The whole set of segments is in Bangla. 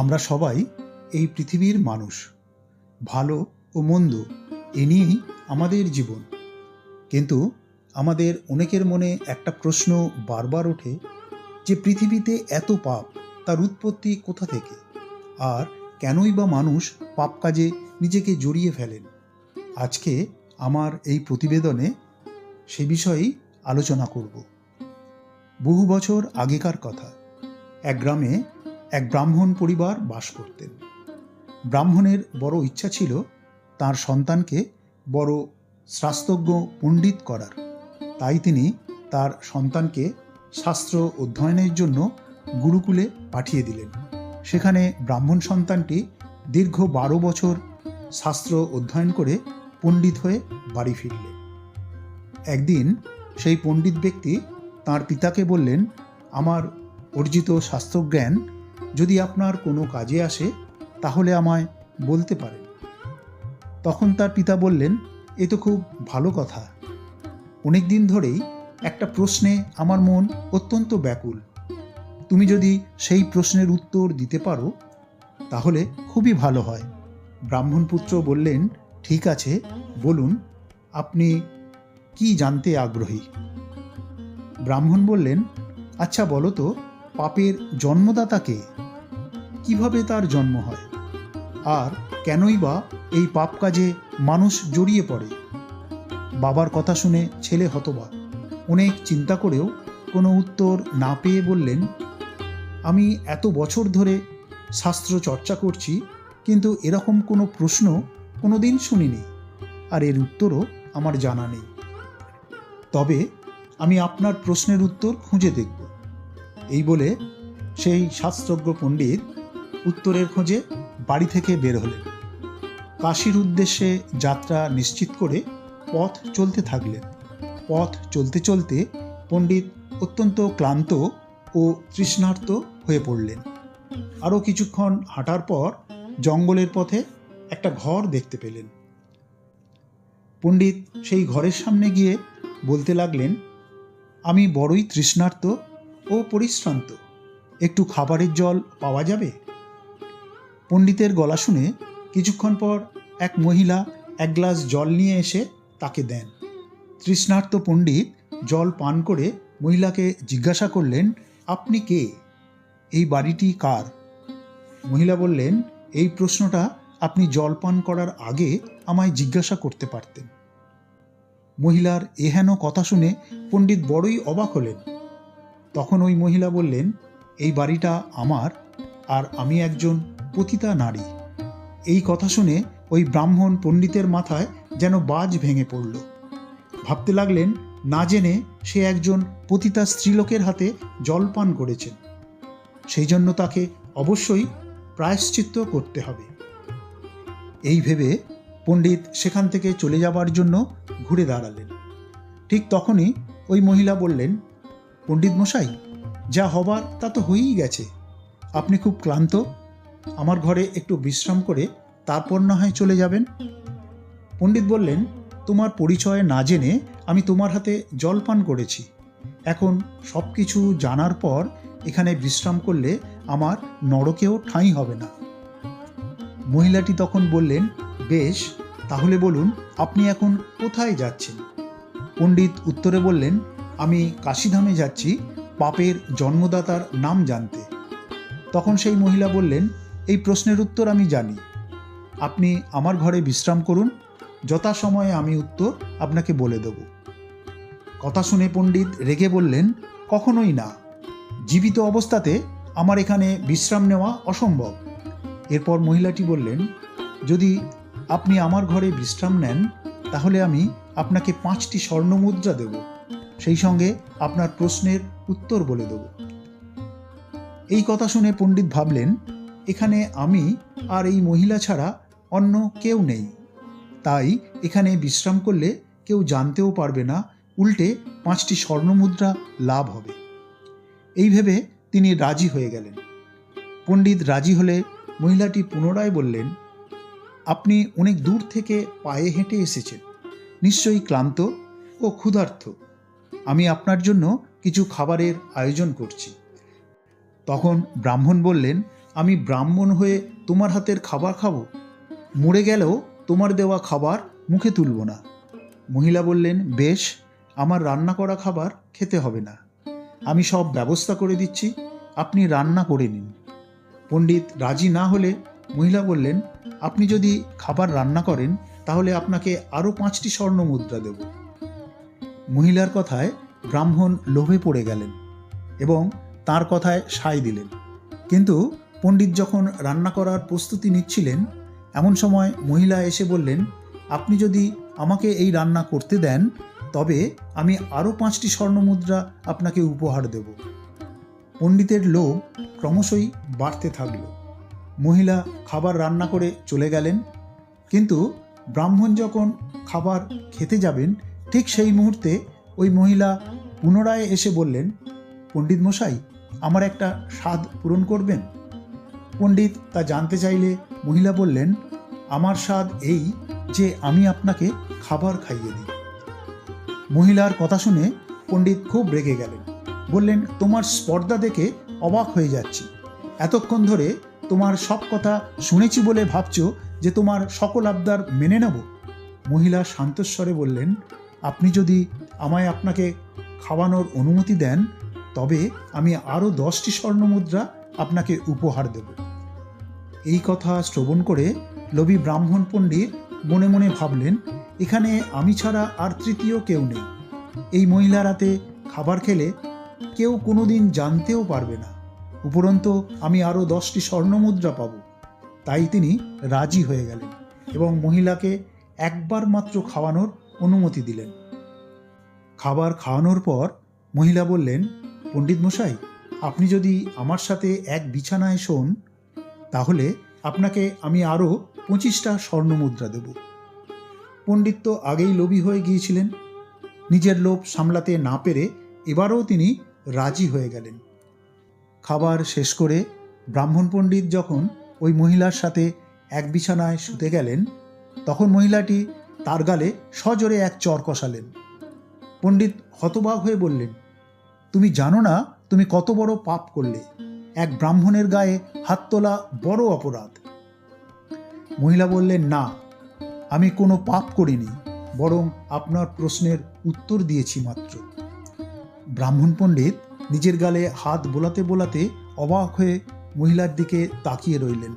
আমরা সবাই এই পৃথিবীর মানুষ। ভালো ও মন্দ, এ নিয়েই আমাদের জীবন। কিন্তু আমাদের অনেকের মনে একটা প্রশ্ন বারবার ওঠে যে পৃথিবীতে এত পাপ, তার উৎপত্তি কোথা থেকে? আর কেনই বা মানুষ পাপ কাজে নিজেকে জড়িয়ে ফেলেন? আজকে আমার এই প্রতিবেদনে সে বিষয়েই আলোচনা করব। বহু বছর আগেকার কথা। এক গ্রামে এক ব্রাহ্মণ পরিবার বাস করতেন। ব্রাহ্মণের বড় ইচ্ছা ছিল তার সন্তানকে বড় শাস্ত্রজ্ঞ পণ্ডিত করার। তাই তিনি তার সন্তানকে শাস্ত্র অধ্যয়নের জন্য গুরুকুলে পাঠিয়ে দিলেন। সেখানে ব্রাহ্মণ সন্তানটি দীর্ঘ বারো বছর শাস্ত্র অধ্যয়ন করে পণ্ডিত হয়ে বাড়ি ফিরলেন। একদিন সেই পণ্ডিত ব্যক্তি তার পিতাকে বললেন, আমার অর্জিত শাস্ত্রজ্ঞান যদি আপনার কোনো কাজে আসে, তাহলে আমায় বলতে পারেন। তখন তার পিতা বললেন, এ তো খুব ভালো কথা। অনেক দিন ধরেই একটা প্রশ্নে আমার মন অত্যন্ত ব্যাকুল। তুমি যদি সেই প্রশ্নের উত্তর দিতে পারো, তাহলে খুবই ভালো হয়। ব্রাহ্মণপুত্র বললেন, ঠিক আছে, বলুন, আপনি কি জানতে আগ্রহী? ব্রাহ্মণ বললেন আচ্ছা বলো তো পাপের জন্মদাতাকে? কীভাবে তার জন্ম হয়? আর কেনই বা এই পাপ কাজে মানুষ জড়িয়ে পড়ে? বাবার কথা শুনে ছেলে হতবাক। অনেক চিন্তা করেও কোনো উত্তর না পেয়ে বললেন, আমি এত বছর ধরে শাস্ত্র চর্চা করছি, কিন্তু এরকম কোনো প্রশ্ন কোনো দিন শুনিনি, আর এর উত্তরও আমার জানা নেই। তবে আমি আপনার প্রশ্নের উত্তর খুঁজে দেখব। এই বলে সেই শাস্ত্রজ্ঞ পণ্ডিত উত্তরের খোঁজে বাড়ি থেকে বের হলেন। কাশির উদ্দেশ্যে যাত্রা নিশ্চিত করে পথ চলতে থাকলেন। পথ চলতে চলতে পণ্ডিত অত্যন্ত ক্লান্ত ও তৃষ্ণার্ত হয়ে পড়লেন। আরও কিছুক্ষণ হাঁটার পর জঙ্গলের পথে একটা ঘর দেখতে পেলেন। পণ্ডিত সেই ঘরের সামনে গিয়ে বলতে লাগলেন, আমি বড়ই তৃষ্ণার্ত ও পরিশ্রান্ত। একটু খাবারের জল পাওয়া যাবে? পণ্ডিতের গলা শুনে কিছুক্ষণ পর এক মহিলা এক গ্লাস জল নিয়ে এসে তাকে দেন। তৃষ্ণার্ত পণ্ডিত জল পান করে মহিলাকে জিজ্ঞাসা করলেন, আপনি কে? এই বাড়িটি কার? মহিলা বললেন, এই প্রশ্নটা আপনি জল পান করার আগে আমায় জিজ্ঞাসা করতে পারতেন। মহিলার এহেন কথা শুনে পণ্ডিত বড়ই অবাক হলেন। তখন ওই মহিলা বললেন, এই বাড়িটা আমার আর আমি একজন পতিতা নারী। এই কথা শুনে ওই ব্রাহ্মণ পণ্ডিতের মাথায় যেন বাজ ভেঙে পড়ল। ভাবতে লাগলেন, না জেনে সে একজন পতিতা স্ত্রীলোকের হাতে জল পান করেছেন। সেই জন্য তাকে অবশ্যই প্রায়শ্চিত্ত করতে হবে। এই ভেবে পণ্ডিত সেখান থেকে চলে যাবার জন্য ঘুরে দাঁড়ালেন। ঠিক তখনই ওই মহিলা বললেন পণ্ডিত মশাই, যা হবার তা তো হয়েই গেছে। আপনি খুব ক্লান্ত। আমার ঘরে একটু বিশ্রাম করে তারপর না হয় চলে যাবেন। পণ্ডিত বললেন, তোমার পরিচয় না জেনে আমি তোমার হাতে জল পান করেছি। এখন সব কিছু জানার পর এখানে বিশ্রাম করলে আমার নরকেও ঠাঁই হবে না। মহিলাটি তখন বললেন, বেশ, তাহলে বলুন, আপনি এখন কোথায় যাচ্ছেন? পণ্ডিত উত্তরে বললেন আমি কাশিধামে যাচ্ছি পাপের জন্মদাতার নাম জানতে। তখন সেই মহিলা বললেন, এই প্রশ্নের উত্তর আমি জানি। আপনি আমার ঘরে বিশ্রাম করুন, যথাসময়ে আমি উত্তর আপনাকে বলে দেব। কথা শুনে পণ্ডিত রেগে বললেন, কখনোই না। জীবিত অবস্থাতে আমার এখানে বিশ্রাম নেওয়া অসম্ভব। এরপর মহিলাটি বললেন, যদি আপনি আমার ঘরে বিশ্রাম নেন, তাহলে আমি আপনাকে পাঁচটি স্বর্ণমুদ্রা দেব। সেই সঙ্গে আপনার প্রশ্নের উত্তর বলে দেব। এই কথা শুনে পণ্ডিত ভাবলেন, এখানে আমি আর এই মহিলা ছাড়া অন্য কেউ নেই। তাই এখানে বিশ্রাম করলে কেউ জানতেও পারবে না, উল্টে পাঁচটি স্বর্ণমুদ্রা লাভ হবে। এই ভেবে তিনি রাজি হয়ে গেলেন। পণ্ডিত রাজি হলে মহিলাটি পুনরায় বললেন, আপনি অনেক দূর থেকে পায়ে হেঁটে এসেছেন। নিশ্চয়ই ক্লান্ত ও ক্ষুধার্ত। আমি আপনার জন্য কিছু খাবারের আয়োজন করছি। তখন ব্রাহ্মণ বললেন, আমি ব্রাহ্মণ হয়ে তোমার হাতের খাবার খাব। মরে গেলেও তোমার দেওয়া খাবার মুখে তুলব না। মহিলা বললেন, বেশ, আমার রান্না করা খাবার খেতে হবে না। আমি সব ব্যবস্থা করে দিচ্ছি, আপনি রান্না করে নিন। পণ্ডিত রাজি না হলে মহিলা বললেন, আপনি যদি খাবার রান্না করেন, তাহলে আপনাকে আরও পাঁচটি স্বর্ণ মুদ্রা দেব। মহিলার কথায় ব্রাহ্মণ লোভে পড়ে গেলেন এবং তার কথায় সায় দিলেন। কিন্তু পণ্ডিত যখন রান্না করার প্রস্তুতি নিচ্ছিলেন, এমন সময় মহিলা এসে বললেন, আপনি যদি আমাকে এই রান্না করতে দেন, তবে আমি আরও পাঁচটি স্বর্ণমুদ্রা আপনাকে উপহার দেব পণ্ডিতের লোভ ক্রমশই বাড়তে থাকল। মহিলা খাবার রান্না করে চলে গেলেন, কিন্তু ব্রাহ্মণ যখন খাবার খেতে যাবেন ঠিক সেই মুহূর্তে ওই মহিলা পুনরায় এসে বললেন, পণ্ডিত মশাই, আমার একটা স্বাদ পূরণ করবেন? পণ্ডিত তা জানতে চাইলে মহিলা বললেন, আমার স্বাদ এই যে আমি আপনাকে খাবার খাইয়ে দিই। মহিলার কথা শুনে পণ্ডিত খুব রেগে গেলেন। বললেন, তোমার স্পর্ধা দেখে অবাক হয়ে যাচ্ছি। এতক্ষণ ধরে তোমার সব কথা শুনেছি বলে ভাবছ যে তোমার সকল আবদার মেনে নেব? মহিলা শান্তস্বরে বললেন আপনি যদি আমায় আপনাকে খাওয়ানোর অনুমতি দেন, তবে আমি আরও দশটি স্বর্ণমুদ্রা আপনাকে উপহার দেব। এই কথা শ্রবণ করে লবি ব্রাহ্মণ পণ্ডিত মনে মনে ভাবলেন, এখানে আমি ছাড়া আর তৃতীয় কেউ নেই। এই মহিলা রাতে খাবার খেলে কেউ কোনোদিন জানতেও পারবে না। উপরন্তু আমি আরও দশটি স্বর্ণমুদ্রা পাব। তাই তিনি রাজি হয়ে গেলেন এবং মহিলাকে একবার মাত্র খাওয়ানোর অনুমতি দিলেন। খাবার খাওয়ানোর পর মহিলা বললেন, পণ্ডিত মশাই, আপনি যদি আমার সাথে এক বিছানায় শোন, তাহলে আপনাকে আমি আরও পঁচিশটা স্বর্ণমুদ্রা দেব। পণ্ডিত তো আগেই লোভী হয়ে গিয়েছিলেন। নিজের লোভ সামলাতে না পেরে এবারও তিনি রাজি হয়ে গেলেন। খাবার শেষ করে ব্রাহ্মণ পণ্ডিত যখন ওই মহিলার সাথে এক বিছানায় শুতে গেলেন, তখন মহিলাটি তার গালে সজোরে এক চর কষালেন। পণ্ডিত হতবাক হয়ে বললেন, তুমি জানো না তুমি কত বড় পাপ করলে। এক ব্রাহ্মণের গায়ে হাত তোলা বড় অপরাধ। মহিলা বললেন, না, আমি কোনো পাপ করিনি, বরং আপনার প্রশ্নের উত্তর দিয়েছি মাত্র। ব্রাহ্মণ পণ্ডিত নিজের গালে হাত বোলাতে বোলাতে অবাক হয়ে মহিলার দিকে তাকিয়ে রইলেন।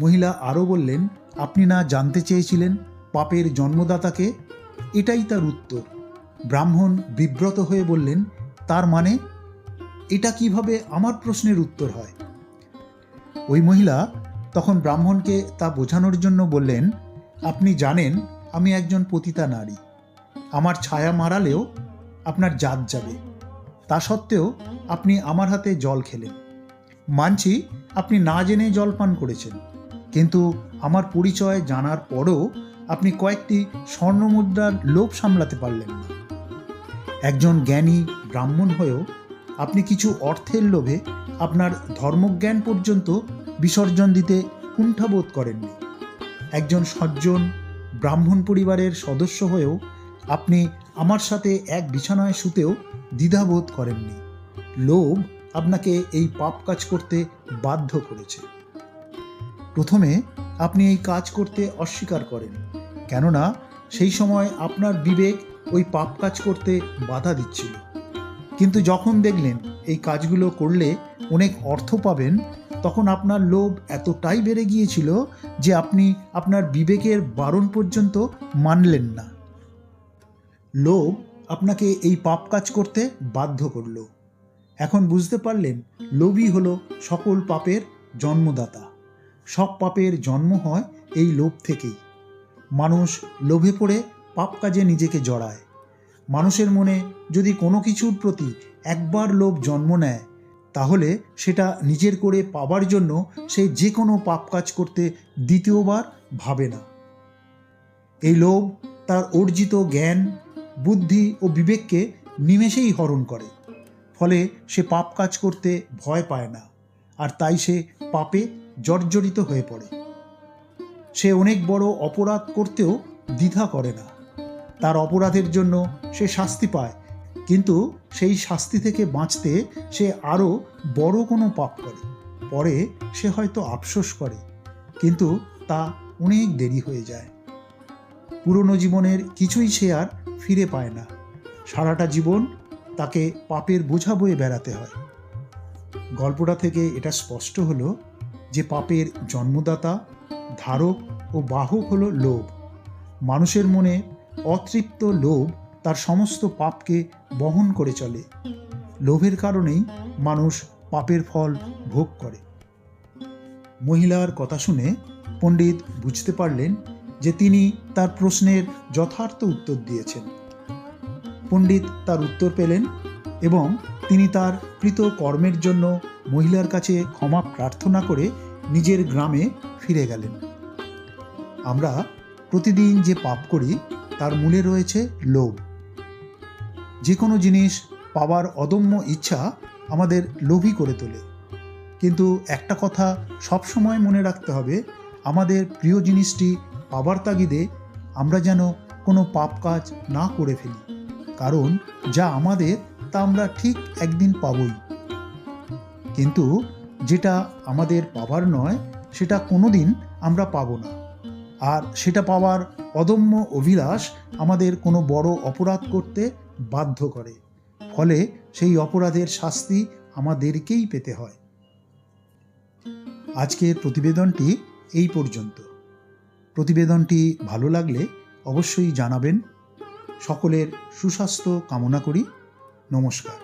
মহিলা আরও বললেন, আপনি না জানতে চেয়েছিলেন পাপের জন্মদাতাকে এটাই তার উত্তর। ব্রাহ্মণ বিব্রত হয়ে বললেন, তার মানে এটা কীভাবে আমার প্রশ্নের উত্তর হয়? ওই মহিলা তখন ব্রাহ্মণকে তা বোঝানোর জন্য বললেন, আপনি জানেন, আমি একজন পতিতা নারী। আমার ছায়া মারালেও আপনার জাত যাবে। তা সত্ত্বেও আপনি আমার হাতে জল খেলেন। মানছি, আপনি না জেনে জল পান করেছেন। কিন্তু আমার পরিচয় জানার পরও আপনি কয়েকটি স্বর্ণমুদ্রার লোভ সামলাতে পারলেন না। একজন জ্ঞানী ব্রাহ্মণ হয়েও আপনি কিছু অর্থের লোভে আপনার ধর্মজ্ঞান পর্যন্ত বিসর্জন দিতে কুণ্ঠাবোধ করেননি। একজন সজ্জন ব্রাহ্মণ পরিবারের সদস্য হয়েও আপনি আমার সাথে এক বিছানায় শুতেও দ্বিধাবোধ করেননি। লোভ আপনাকে এই পাপ কাজ করতে বাধ্য করেছে। প্রথমে আপনি এই কাজ করতে অস্বীকার করেন। কেননা সেই সময় আপনার বিবেক ওই পাপ কাজ করতে বাধা দিচ্ছিল। কিন্তু যখন দেখলেন এই কাজগুলো করলে অনেক অর্থ পাবেন, তখন আপনার লোভ এতটাই বেড়ে গিয়েছিল যে আপনি আপনার বিবেকের বারণ পর্যন্ত মানলেন না। লোভ আপনাকে এই পাপ কাজ করতে বাধ্য করল। এখন বুঝতে পারলেন, লোভই হলো সকল পাপের জন্মদাতা। সব পাপের জন্ম হয় এই লোভ থেকেই। মানুষ লোভে পড়ে পাপ কাজে নিজেকে জড়ায়। মানুষের মনে যদি কোনো কিছুর প্রতি একবার লোভ জন্ম নেয়, তাহলে সেটা নিজের করে পাবার জন্য সে যে কোনো পাপ কাজ করতে দ্বিতীয়বার ভাবে না। এই লোভ তার অর্জিত জ্ঞান, বুদ্ধি ও বিবেককে নিমেষেই হরণ করে, ফলে সে পাপ কাজ করতে ভয় পায় না, আর তাই সে পাপে জর্জরিত হয়ে পড়ে। সে অনেক বড় অপরাধ করতেও দ্বিধা করে না। তার অপরাধের জন্য সে শাস্তি পায়, কিন্তু সেই শাস্তি থেকে বাঁচতে সে আরও বড় কোনো পাপ করে। পরে সে হয়তো আফসোস করে, কিন্তু তা অনেক দেরি হয়ে যায়। পুরনো জীবনের কিছুই সে আর ফিরে পায় না। সারাটা জীবন তাকে পাপের বোঝা বয়ে বেড়াতে হয়। গল্পটা থেকে এটা স্পষ্ট হলো যে পাপের জন্মদাতা, ধারক ও বাহক হল লোভ। মানুষের মনে অতৃপ্ত লোভ তার সমস্ত পাপকে বহন করে চলে। লোভের কারণেই মানুষ পাপের ফল ভোগ করে। মহিলার কথা শুনে পণ্ডিত বুঝতে পারলেন যে তিনি তার প্রশ্নের যথার্থ উত্তর দিয়েছেন। পণ্ডিত তার উত্তর পেলেন এবং তিনি তার কৃত কর্মের জন্য মহিলার কাছে ক্ষমা প্রার্থনা করে নিজের গ্রামে ফিরে গেলেন। আমরা প্রতিদিন যে পাপ করি, তার মূলে রয়েছে লোভ। যে কোনো জিনিস পাওয়ার অদম্য ইচ্ছা আমাদের লোভী করে তোলে। কিন্তু একটা কথা সবসময় মনে রাখতে হবে, আমাদের প্রিয় জিনিসটি পাবার তাগিদে আমরা যেন কোনো পাপ কাজ না করে ফেলি। কারণ যা আমাদের, তা আমরা ঠিক একদিন পাবই। কিন্তু যেটা আমাদের পাবার নয়, সেটা কোনোদিন আমরা পাবো না। আর সেটা পাওয়ার অদম্য অভিলাষ আমাদের কোনো বড় অপরাধ করতে বাধ্য করে। ফলে সেই অপরাধের শাস্তি আমাদেরকেই পেতে হয়। আজকের প্রতিবেদনটি এই পর্যন্ত। প্রতিবেদনটি ভালো লাগলে অবশ্যই জানাবেন। সকলের সুস্বাস্থ্য কামনা করি। নমস্কার।